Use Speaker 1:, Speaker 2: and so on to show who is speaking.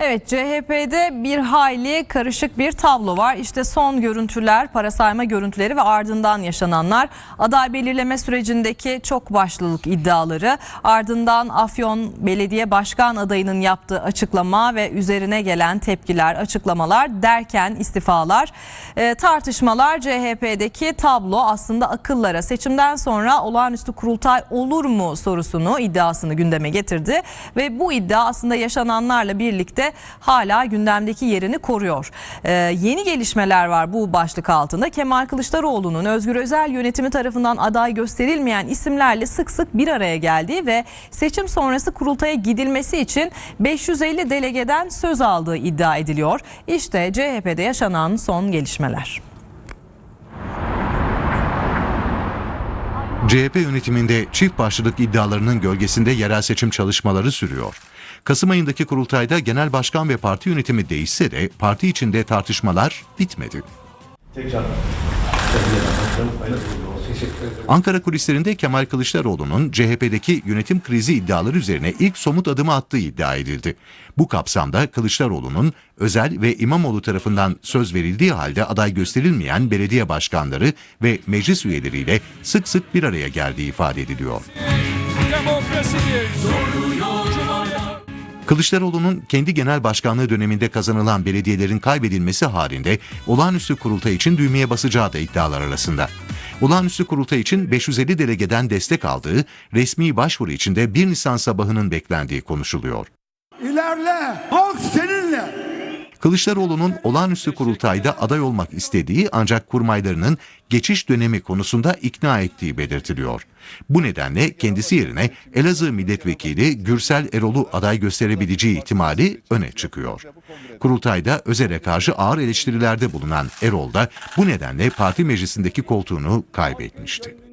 Speaker 1: Evet CHP'de bir hayli karışık bir tablo var. İşte son görüntüler, para sayma görüntüleri ve ardından yaşananlar. Aday belirleme sürecindeki çok başlılık iddiaları, ardından Afyon Belediye Başkan adayının yaptığı açıklama ve üzerine gelen tepkiler, açıklamalar derken istifalar, e, tartışmalar CHP'deki tablo aslında akıllara seçimden sonra olağanüstü kurultay olur mu sorusunu, iddiasını gündeme getirdi ve bu iddia aslında yaşananlarla birlikte hala gündemdeki yerini koruyor. Ee, yeni gelişmeler var bu başlık altında. Kemal Kılıçdaroğlu'nun Özgür Özel yönetimi tarafından aday gösterilmeyen isimlerle sık sık bir araya geldiği ve seçim sonrası kurultaya gidilmesi için 550 delegeden söz aldığı iddia ediliyor. İşte CHP'de yaşanan son gelişmeler.
Speaker 2: CHP yönetiminde çift başlılık iddialarının gölgesinde yerel seçim çalışmaları sürüyor. Kasım ayındaki kurultayda genel başkan ve parti yönetimi değişse de parti içinde tartışmalar bitmedi.
Speaker 3: Tekrar.
Speaker 2: Ankara kulislerinde Kemal Kılıçdaroğlu'nun CHP'deki yönetim krizi iddiaları üzerine ilk somut adımı attığı iddia edildi. Bu kapsamda Kılıçdaroğlu'nun Özel ve İmamoğlu tarafından söz verildiği halde aday gösterilmeyen belediye başkanları ve meclis üyeleriyle sık sık bir araya geldiği ifade ediliyor.
Speaker 4: Demokrasi.
Speaker 2: Kılıçdaroğlu'nun kendi genel başkanlığı döneminde kazanılan belediyelerin kaybedilmesi halinde olağanüstü kurultay için düğmeye basacağı da iddialar arasında. Olağanüstü kurultay için 550 delegeden destek aldığı resmi başvuru içinde 1 Nisan sabahının beklendiği konuşuluyor.
Speaker 5: İlerle. Halk seninle.
Speaker 2: Kılıçdaroğlu'nun olağanüstü kurultayda aday olmak istediği ancak kurmaylarının geçiş dönemi konusunda ikna ettiği belirtiliyor. Bu nedenle kendisi yerine Elazığ milletvekili Gürsel Erol'u aday gösterebileceği ihtimali öne çıkıyor. Kurultayda Özel'e karşı ağır eleştirilerde bulunan Erol da bu nedenle parti meclisindeki koltuğunu kaybetmişti.